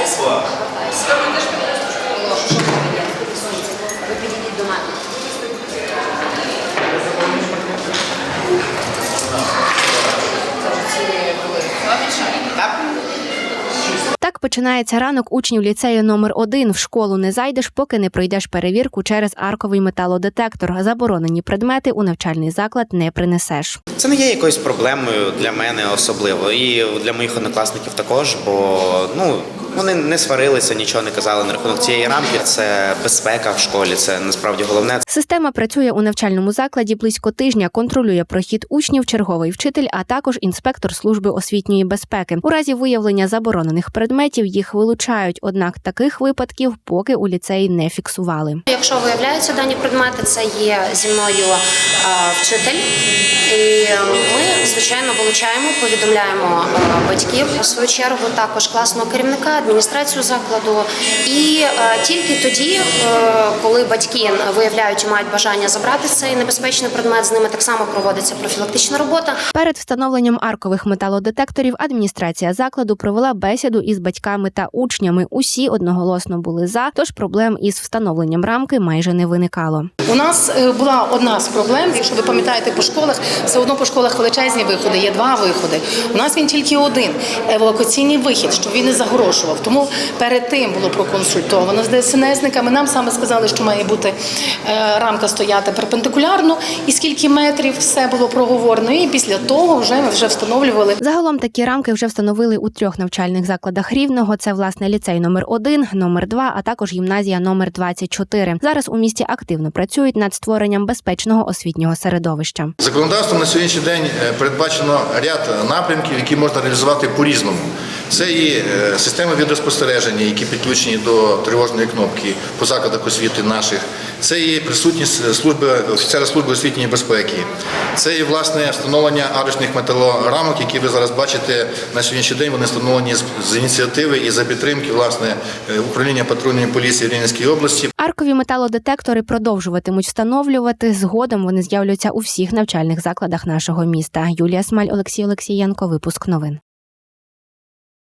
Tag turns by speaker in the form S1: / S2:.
S1: Posła. Zrobię też po możesz odpowiedzieć, do matki. Так починається ранок учнів ліцею номер 1 В школу не зайдеш, поки не пройдеш перевірку через арковий металодетектор. Заборонені предмети у навчальний заклад не принесеш.
S2: Це не є якоюсь проблемою для мене особливо, і для моїх однокласників також, бо ну вони не сварилися, нічого не казали на рахунок цієї рамки. Це безпека в школі. Це насправді головне.
S1: Система працює у навчальному закладі близько тижня, контролює прохід учнів, черговий вчитель, а також інспектор служби освітньої безпеки. У разі виявлення заборонених предметів їх вилучають. Однак таких випадків поки у ліцеї не фіксували.
S3: Якщо виявляються дані предмети, це є зі мною е, вчитель, і ми звичайно вилучаємо, повідомляємо е, батьків у свою чергу, також класного керівника, адміністрацію закладу. І е, тільки тоді, коли батьки виявляють і мають бажання забрати цей небезпечний предмет, з ними так само проводиться профілактична робота.
S1: Перед встановленням аркових металодетекторів адміністрація закладу провела бесіду із батьками та учнями. Усі одноголосно були за, тож проблем із встановленням рамки майже не виникало.
S4: У нас е, була одна з проблем, якщо ви пам'ятаєте по школах, все одно по школах величезні виходи, є два виходи. У нас він тільки один евакуаційний вихід, щоб він не загорошував. Тому перед тим було проконсультовано з ДСНСниками. Нам саме сказали, що має бути е, рамка стояти перпендикулярно, і скільки метрів все було проговорено. І після того вже ми вже встановлювали
S1: Загалом такі рамки вже встановили у трьох навчальних закладах рівного. Це власне ліцей номер 1 номер 2 а також гімназія номер 24 Зараз у місті активно працюють над створенням безпечного освітнього середовища.
S5: Законодавством на сьогоднішній день е, передбачено ряд напрямків, які можна реалізувати по-різному. Це і е, системи відеоспостереження, які підключені до тривожної кнопки по закладах освіти наших. Це і присутність служби офіцера служби освітньої безпеки. Це і власне встановлення арочних металорамок, які ви зараз бачите на сьогоднішній день. Вони встановлені з, з ініціативи і за підтримки власне е, управління патрульної поліції Рівненської області.
S1: Аркові металодетектори продовжуватимуть встановлювати. Згодом вони з'являться у всіх навчальних закладах нашого міста. Юлія Смаль, Олексій Олексієнко. Випуск новин.